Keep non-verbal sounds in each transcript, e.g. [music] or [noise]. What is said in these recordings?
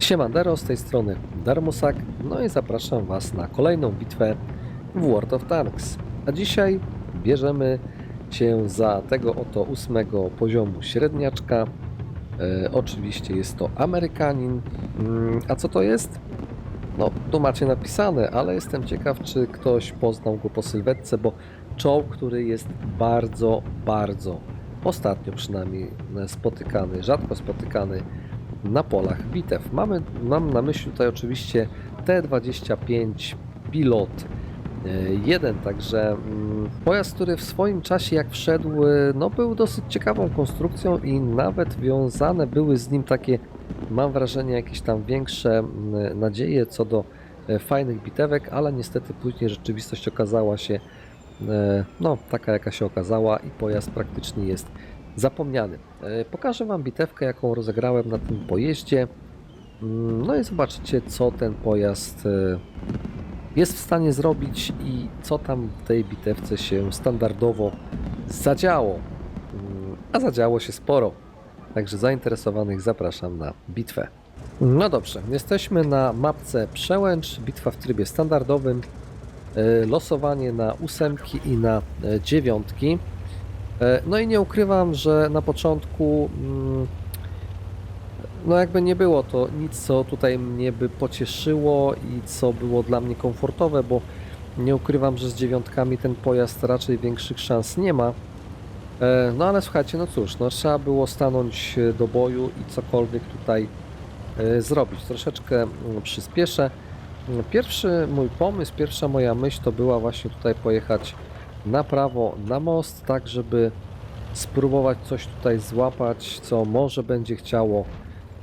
Siemandero, z tej strony Darmusak, no i zapraszam Was na kolejną bitwę w World of Tanks. A dzisiaj bierzemy się za tego oto ósmego poziomu średniaczka. E, oczywiście jest to Amerykanin. Mm, a co to jest? No, tu macie napisane, ale jestem ciekaw, czy ktoś poznał go po sylwetce, bo czołg, który jest bardzo, bardzo, ostatnio przynajmniej spotykany, rzadko spotykany na polach bitew. Mamy, mam na myśli tutaj oczywiście T-25 Pilot 1, także mm, pojazd, który w swoim czasie jak wszedł, y, no był dosyć ciekawą konstrukcją i nawet wiązane były z nim takie, mam wrażenie, jakieś tam większe mm, nadzieje co do e, fajnych bitewek, ale niestety później rzeczywistość okazała się e, no taka jaka się okazała i pojazd praktycznie jest zapomniany. E, Pokażę Wam bitewkę, jaką rozegrałem na tym pojeździe. Mm, No i zobaczycie, co ten pojazd e, jest w stanie zrobić i co tam w tej bitewce się standardowo zadziało. Mm, A zadziało się sporo. Także zainteresowanych zapraszam na bitwę. No dobrze, jesteśmy na mapce Przełęcz, bitwa w trybie standardowym, e, losowanie na ósemki i na dziewiątki. E, No i nie ukrywam, że na początku mm, no jakby nie było to nic, co tutaj mnie by pocieszyło i co było dla mnie komfortowe, bo nie ukrywam, że z dziewiątkami ten pojazd raczej większych szans nie ma. E, No ale słuchajcie, no cóż, no trzeba było stanąć do boju i cokolwiek tutaj e, zrobić. Troszeczkę mm, przyspieszę. Pierwszy mój pomysł, pierwsza moja myśl to była właśnie tutaj pojechać na prawo na most, tak żeby spróbować coś tutaj złapać, co może będzie chciało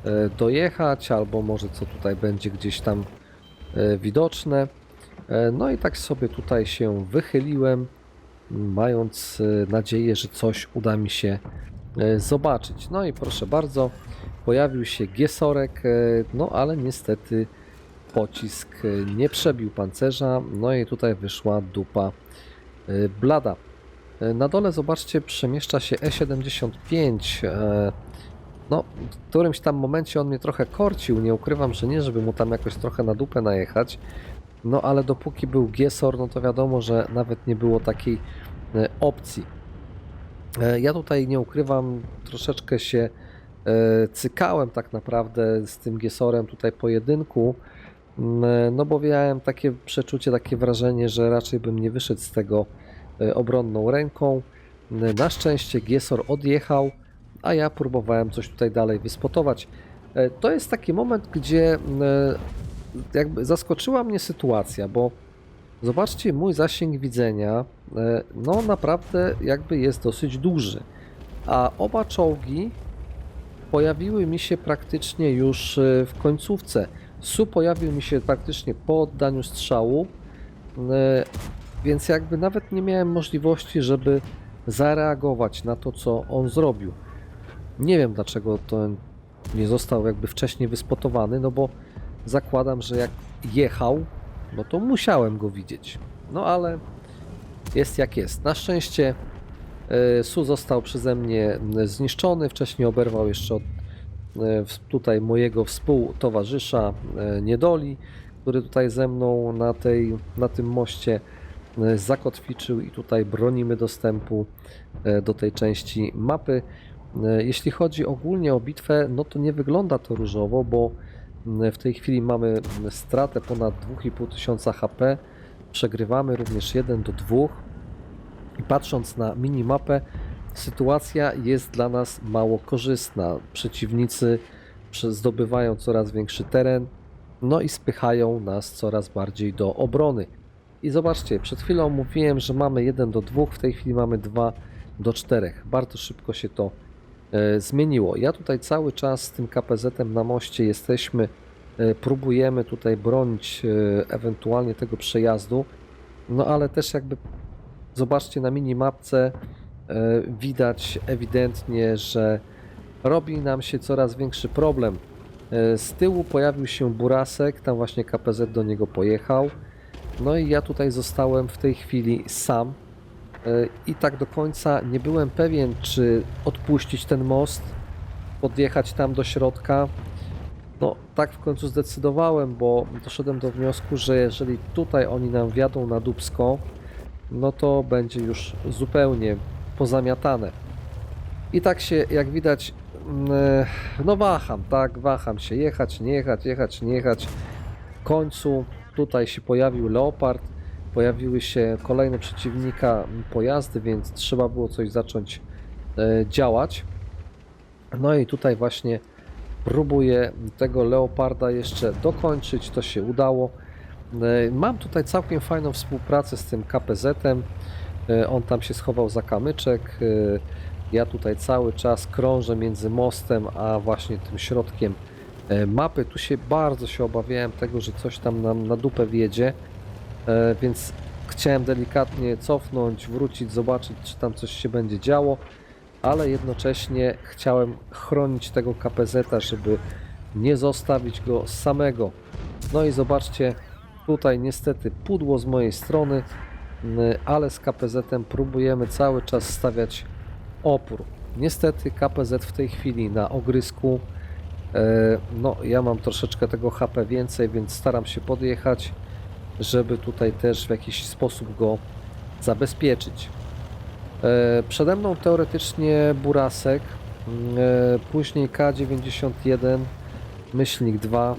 e, dojechać, albo może co tutaj będzie gdzieś tam e, widoczne. E, No i tak sobie tutaj się wychyliłem, mając nadzieję, że coś uda mi się zobaczyć. No i proszę bardzo, pojawił się Giesorek, no ale niestety pocisk nie przebił pancerza, no i tutaj wyszła dupa blada. E, Na dole zobaczcie, przemieszcza się E75. e, No, w którymś tam momencie on mnie trochę korcił. Nie ukrywam, że nie, żeby mu tam jakoś trochę na dupę najechać. No, ale dopóki był Giesor, no to wiadomo, że nawet nie było takiej e, opcji. E, Ja tutaj nie ukrywam, troszeczkę się e, cykałem tak naprawdę z tym Giesorem tutaj pojedynku. Mm, No bo miałem takie przeczucie, takie wrażenie, że raczej bym nie wyszedł z tego e, obronną ręką. Mm, Na szczęście Giesor odjechał, a ja próbowałem coś tutaj dalej wyspotować. E, To jest taki moment, gdzie mm, e, jakby zaskoczyła mnie sytuacja, bo zobaczcie, mój zasięg widzenia no naprawdę jakby jest dosyć duży, a oba czołgi pojawiły mi się praktycznie już w końcówce. Su pojawił mi się praktycznie po oddaniu strzału, e, więc jakby nawet nie miałem możliwości, żeby zareagować na to, co on zrobił. Nie wiem dlaczego to nie został jakby wcześniej wyspotowany, no bo zakładam, że jak jechał, no to musiałem go widzieć. No ale jest jak jest. Na szczęście e, Su został przeze mnie m, zniszczony. Wcześniej oberwał jeszcze od e, tutaj mojego współtowarzysza e, Niedoli, który tutaj ze mną na, tej, na tym moście e, zakotwiczył i tutaj bronimy dostępu e, do tej części mapy. E, Jeśli chodzi ogólnie o bitwę, no to nie wygląda to różowo, bo w tej chwili mamy stratę ponad 2,5 tysiąca HP. Przegrywamy również 1 do 2. I patrząc na minimapę, sytuacja jest dla nas mało korzystna. Przeciwnicy prze- zdobywają coraz większy teren, no i spychają nas coraz bardziej do obrony. I zobaczcie, przed chwilą mówiłem, że mamy 1 do 2, w tej chwili mamy 2 do 4. Bardzo szybko się to e, zmieniło. Ja tutaj cały czas z tym KPZ-em na moście jesteśmy, e, próbujemy tutaj bronić e, ewentualnie tego przejazdu, no ale też jakby zobaczcie na minimapce widać ewidentnie, że robi nam się coraz większy problem. E, Z tyłu pojawił się Burasek, tam właśnie KPZ do niego pojechał. No i ja tutaj zostałem w tej chwili sam. E, I tak do końca nie byłem pewien, czy odpuścić ten most, podjechać tam do środka, No, tak w końcu zdecydowałem, bo doszedłem do wniosku, że jeżeli tutaj oni nam wjadą na Dubsko, no to będzie już zupełnie pozamiatane. I tak się, jak widać, mm, e, no waham, tak, waham się, jechać, nie jechać, jechać, nie jechać. W końcu tutaj się pojawił Leopard, pojawiły się kolejne przeciwnika m, pojazdy, więc trzeba było coś zacząć e, działać. No i tutaj właśnie próbuję tego Leoparda jeszcze dokończyć, to się udało. E, Mam tutaj całkiem fajną współpracę z tym KPZ-em. E, On tam się schował za kamyczek. e, Ja tutaj cały czas krążę między mostem a właśnie tym środkiem e, mapy. Tu się bardzo się obawiałem tego, że coś tam nam na dupę wjedzie, więc chciałem delikatnie cofnąć, wrócić, zobaczyć, czy tam coś się będzie działo, ale jednocześnie chciałem chronić tego KPZ-a, żeby nie zostawić go samego. No i zobaczcie, tutaj niestety pudło z mojej strony, ale z KPZ-em próbujemy cały czas stawiać opór. Niestety KPZ w tej chwili na ogrysku. E, No, ja mam troszeczkę tego HP więcej, więc staram się podjechać, żeby tutaj też w jakiś sposób go zabezpieczyć. E, Przede mną teoretycznie Burasek, e, później K91, Myślnik 2,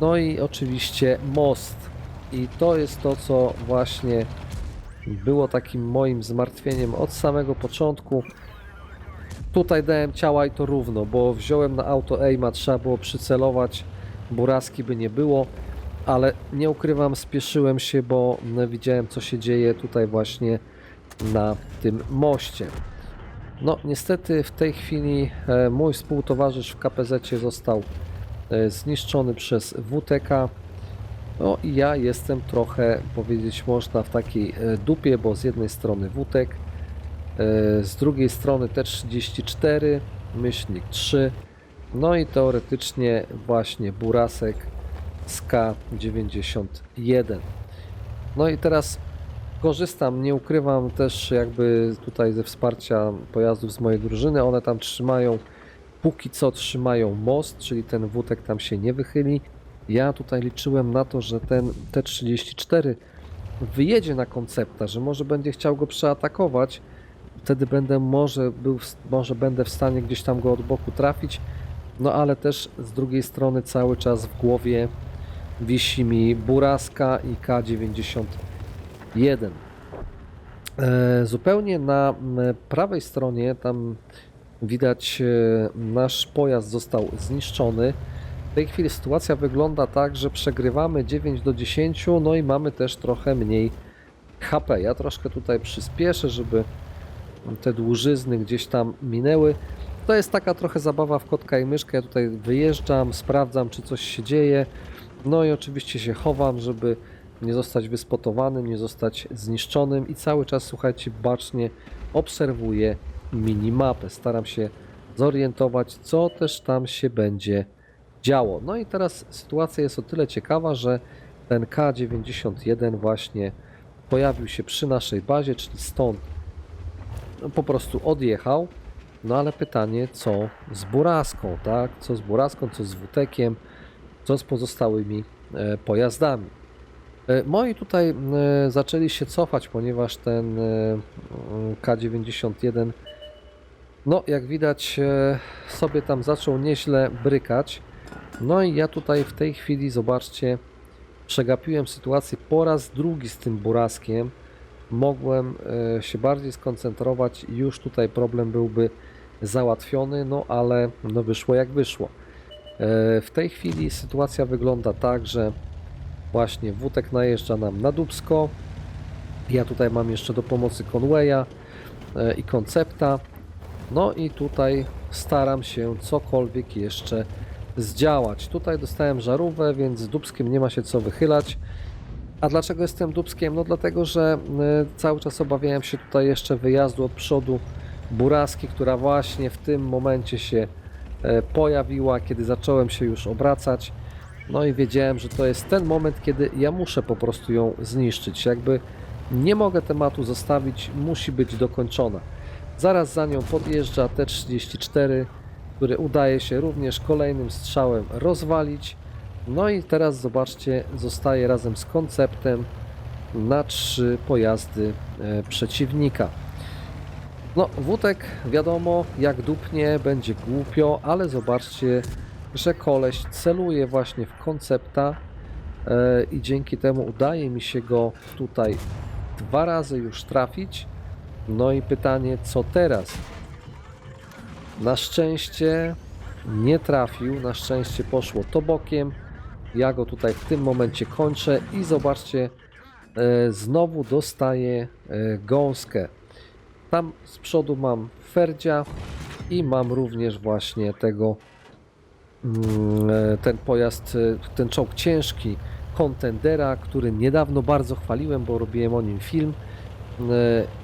no i oczywiście most. I to jest to, co właśnie było takim moim zmartwieniem od samego początku. Tutaj dałem ciała i to równo, bo wziąłem na auto aima, trzeba było przycelować, buraski by nie było, ale nie ukrywam, spieszyłem się, bo widziałem co się dzieje tutaj właśnie na tym moście. No niestety w tej chwili e, mój współtowarzysz w KPZ został e, zniszczony przez WTK. No i ja jestem trochę, powiedzieć można, w takiej e, dupie, bo z jednej strony WTEK, e, z drugiej strony T34, myślnik 3, no i teoretycznie właśnie Burasek z K91. No i teraz korzystam, nie ukrywam też jakby tutaj ze wsparcia pojazdów z mojej drużyny, one tam trzymają, póki co trzymają most, czyli ten WTEK tam się nie wychyli. Ja tutaj liczyłem na to, że ten T34 wyjedzie na koncepta, że może będzie chciał go przeatakować. Wtedy będę może, był, może będę w stanie gdzieś tam go od boku trafić. No ale też z drugiej strony cały czas w głowie wisi mi Buraska i K91. E, zupełnie na prawej stronie tam widać e, nasz pojazd został zniszczony. Tej chwili sytuacja wygląda tak, że przegrywamy 9 do 10, no i mamy też trochę mniej HP. Ja troszkę tutaj przyspieszę, żeby te dłużyzny gdzieś tam minęły. To jest taka trochę zabawa w kotka i myszkę. Ja tutaj wyjeżdżam, sprawdzam, czy coś się dzieje. No i oczywiście się chowam, żeby nie zostać wyspotowanym, nie zostać zniszczonym i cały czas, słuchajcie, bacznie obserwuję minimapę. Staram się zorientować, co też tam się będzie działo. No i teraz sytuacja jest o tyle ciekawa, że ten K91 właśnie pojawił się przy naszej bazie, czyli stąd no, po prostu odjechał. No ale pytanie, co z Buraską, tak? Co z Buraską, co z Wutekiem, co z pozostałymi e, pojazdami. E, moi tutaj e, zaczęli się cofać, ponieważ ten e, mm, K91 no jak widać sobie tam zaczął nieźle brykać. No i ja tutaj w tej chwili, zobaczcie, przegapiłem sytuację po raz drugi z tym Buraskiem. Mogłem e, się bardziej skoncentrować już tutaj problem byłby załatwiony, no ale no wyszło jak wyszło. E, W tej chwili sytuacja wygląda tak, że właśnie Wutek najeżdża nam na Dubsko. Ja tutaj mam jeszcze do pomocy Conwaya e, i Koncepta. No i tutaj staram się cokolwiek jeszcze zdziałać. Tutaj dostałem żarówkę, więc z Dubskiem nie ma się co wychylać. A dlaczego jestem Dubskiem? No dlatego, że y, cały czas obawiałem się tutaj jeszcze wyjazdu od przodu Buraski, która właśnie w tym momencie się e, pojawiła, kiedy zacząłem się już obracać. No i wiedziałem, że to jest ten moment, kiedy ja muszę po prostu ją zniszczyć. Jakby nie mogę tematu zostawić, musi być dokończona. Zaraz za nią podjeżdża T34, który udaje się również kolejnym strzałem rozwalić. No i teraz zobaczcie, zostaje razem z konceptem na trzy pojazdy e, przeciwnika. No, Wódek wiadomo, jak dupnie, będzie głupio, ale zobaczcie, że koleś celuje właśnie w koncepta e, i dzięki temu udaje mi się go tutaj dwa razy już trafić. No i pytanie, co teraz? Na szczęście nie trafił, na szczęście poszło to bokiem. Ja go tutaj w tym momencie kończę i zobaczcie, e, znowu dostaję e, gąskę. Tam z przodu mam Ferdzia i mam również właśnie tego mm, e, ten pojazd, ten czołg ciężki Contendera, który niedawno bardzo chwaliłem, bo robiłem o nim film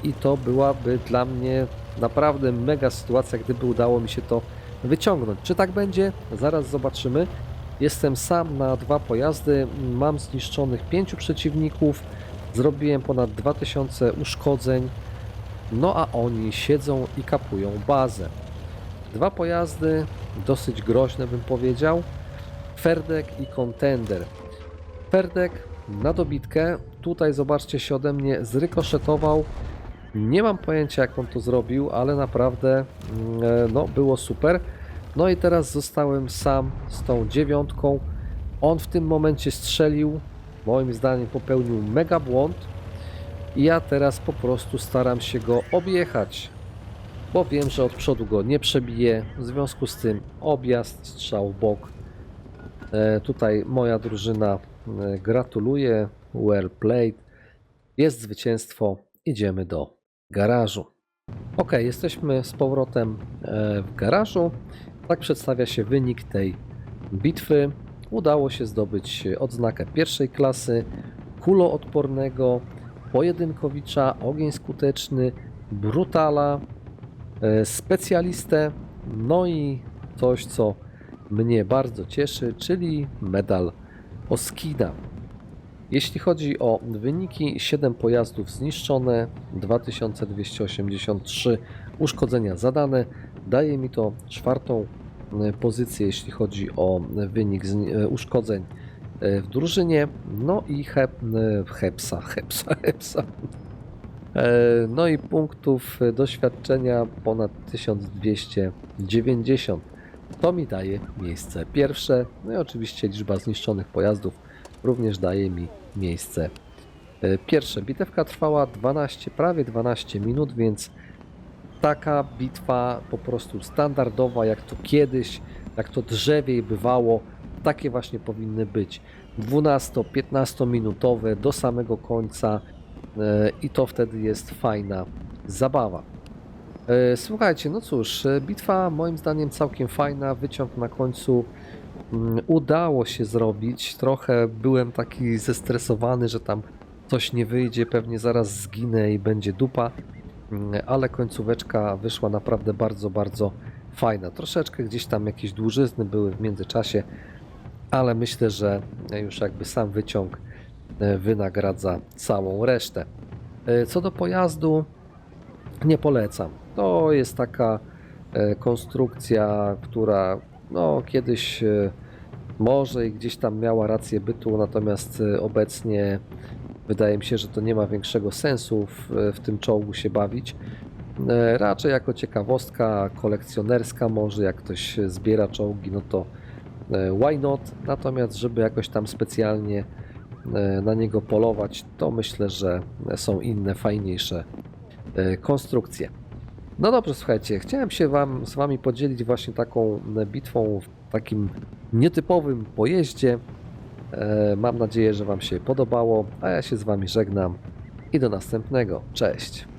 i to byłaby dla mnie naprawdę mega sytuacja, gdyby udało mi się to wyciągnąć. Czy tak będzie? Zaraz zobaczymy. Jestem sam na dwa pojazdy, mam zniszczonych pięciu przeciwników, zrobiłem ponad 2000 uszkodzeń, no a oni siedzą i kapują bazę. Dwa pojazdy, dosyć groźne bym powiedział, Ferdek i Contender. Ferdek na dobitkę, tutaj zobaczcie się ode mnie zrykoszetował, nie mam pojęcia jak on to zrobił, ale naprawdę mm, e, no, było super. No i teraz zostałem sam z tą dziewiątką. On w tym momencie strzelił, moim zdaniem popełnił mega błąd. I ja teraz po prostu staram się go objechać, bo wiem, że od przodu go nie przebiję. W związku z tym objazd, strzał bok. E, tutaj moja drużyna e, gratuluje, well played. Jest zwycięstwo, idziemy do garażu. Ok, jesteśmy z powrotem e, w garażu. Tak przedstawia się wynik tej bitwy. Udało się zdobyć odznakę pierwszej klasy, kuloodpornego, pojedynkowicza, ogień skuteczny, brutala, e, specjalistę, no i coś, co mnie bardzo cieszy, czyli medal Oskida. Jeśli chodzi o wyniki, 7 pojazdów zniszczone, 2283 uszkodzenia zadane. Daje mi to czwartą e, pozycję, jeśli chodzi o wynik e, uszkodzeń e, w drużynie. No i hep, hepsa, hepsa, [laughs] hepsa. No i punktów doświadczenia ponad 1290. To mi daje miejsce pierwsze. No i oczywiście liczba zniszczonych pojazdów również daje mi miejsce e, pierwsze. Bitewka trwała 12, prawie 12 minut, więc taka bitwa po prostu standardowa, jak to kiedyś, jak to drzewiej bywało, takie właśnie powinny być. 12-15 minutowe do samego końca e, i to wtedy jest fajna zabawa. E, Słuchajcie, no cóż, bitwa moim zdaniem całkiem fajna, wyciąg na końcu udało się zrobić. Trochę byłem taki zestresowany, że tam coś nie wyjdzie, pewnie zaraz zginę i będzie dupa, Mm, ale końcóweczka wyszła naprawdę bardzo, bardzo fajna. Troszeczkę gdzieś tam jakieś dłużyzny były w międzyczasie, ale myślę, że już jakby sam wyciąg e, wynagradza całą resztę. E, Co do pojazdu, nie polecam. To jest taka e, konstrukcja, która no, kiedyś może i gdzieś tam miała rację bytu, natomiast e, obecnie wydaje mi się, że to nie ma większego sensu w, w tym czołgu się bawić. E, Raczej jako ciekawostka kolekcjonerska, może jak ktoś zbiera czołgi, no to e, why not? Natomiast, żeby jakoś tam specjalnie e, na niego polować, to myślę, że są inne, fajniejsze konstrukcje. No dobrze, słuchajcie, chciałem się wam, z Wami podzielić właśnie taką bitwą takim nietypowym pojeździe. E, Mam nadzieję, że Wam się podobało, a ja się z Wami żegnam i do następnego. Cześć!